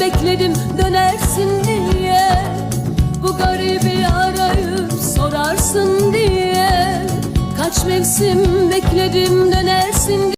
bekledim dönersin diye. Bu garibi arayıp sorarsın diye. Kaç mevsim bekledim dönersin